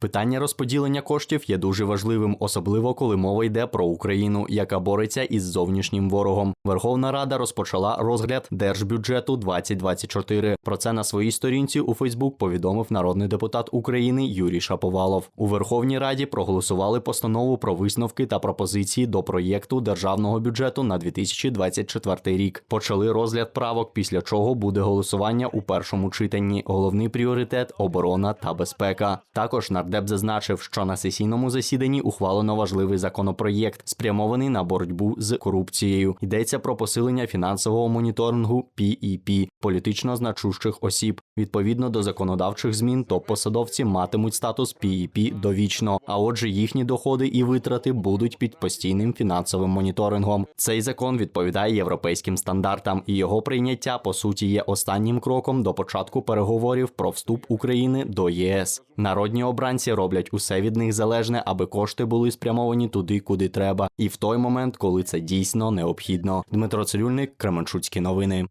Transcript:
Питання розподілення коштів є дуже важливим, особливо коли мова йде про Україну, яка бореться із зовнішнім ворогом. Верховна Рада розпочала розгляд держбюджету 2024. Про це на своїй сторінці у Фейсбук повідомив народний депутат України Юрій Шаповалов. У Верховній Раді проголосували постанову про висновки та пропозиції до проєкту державного бюджету на 2024 рік. Почали розгляд правок, після чого буде голосування у першому читанні. Головний пріоритет оборона та безпека. Також нардеп зазначив, що на сесійному засіданні ухвалено важливий законопроєкт, спрямований на боротьбу з корупцією. Йдеться про посилення фінансового моніторингу PEP – політично значущих осіб. Відповідно до законодавчих змін, топ-посадовці матимуть статус PEP довічно, а отже, їхні доходи і витрати будуть під постійним фінансовим моніторингом. Цей закон відповідає європейським стандартам, і його прийняття по суті є останнім кроком до початку переговорів про вступ України до ЄС. Народні обранці роблять усе від них залежне, аби кошти були спрямовані туди, куди треба, і в той момент, коли це дійсно необхідно. Дмитро Цирюльник, Кременчуцькі новини.